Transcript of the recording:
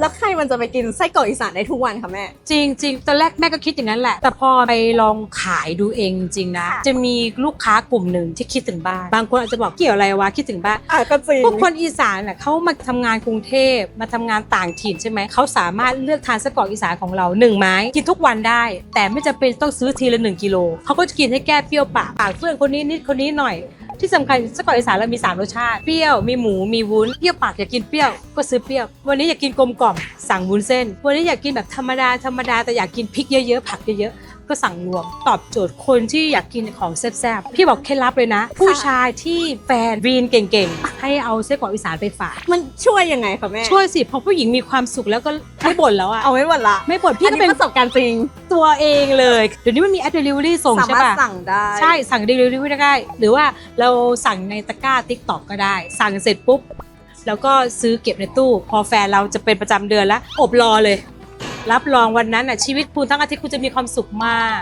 แล้วใครมันจะไปกินไส้กรอกอีสานได้ทุกวันคะแม่ จริงจริงตอนแรกแม่ก็คิดอย่างนั้นแหละ แต่พอไปลองขายดูเองจริงๆนะค่ะจะมีลูกค้ากลุ่มหนึ่งที่คิดถึงบ้าน บางคนอาจจะบอกเกี่ยวอะไรวะคิดถึงบ้านอะก็จริงพวกคนอีสานน่ะเขามาทำงานกรุงเทพมาทำงานต่างถิ่นใช่ไหมเขาสามารถเลือกทานไส้กรอกอีสานของเราหนึ่งไม้กินทุกวันได้ แต่ไม่จำเป็นต้องซื้อทีละหนึ่งกิโลเขาก็จะกินให้แก้เปรี้ยวปากปากเพื่อนคนนี้นิดคนนี้หน่อย ที่สำคัญไส้กรอกอีสานเรามีสามรสชาติ เปรี้ยว มีหมู มีวุ้น เปรี้ยวปากอยากกินเปรี้ยว ก็ซื้อเปรี้ยว วันนี้อยากกินกลมกล่อม สั่งวุ้นเส้น วันนี้อยากกินแบบธรรมดา ธรรมดา แต่อยากกินพริกเยอะๆ ผักเยอะๆ ก็สั่งรวม ตอบโจทย์คนที่อยากกินของแซ่บๆ พี่บอกเคล็ดลับเลยนะ ผู้ชายที่แฟนวีนเก่งๆ ให้เอาไส้กรอกอีสานไปฝาก มันช่วยยังไงคะแม่ ช่วยสิพอผู้หญิงมีความสุขแล้วก็ไม่บ่นแล้วอะเอาไว้หมดละ ไม่บ่นพี่อันก็นี้เป็นประสบการณ์จริง ตัวเองเลยเดี๋ยวนี้มันมีแอปเดลิเวอรี่ส่งสาใช่มารถป่ะสั่งได้ ใช่สั่งเดลิเวอรี่ได้ หรือว่าเราสั่งในตะกร้าติ๊กต็อกก็ได้ สั่งเสร็จปุ๊บ แล้วก็ซื้อเก็บในตู้ พอแฟนเราจะเป็นประจำเดือนแล้ว อบรอเลย รับรองวันนั้นอะชีวิตคุณทั้งอาทิตย์คุณจะมีความสุขมาก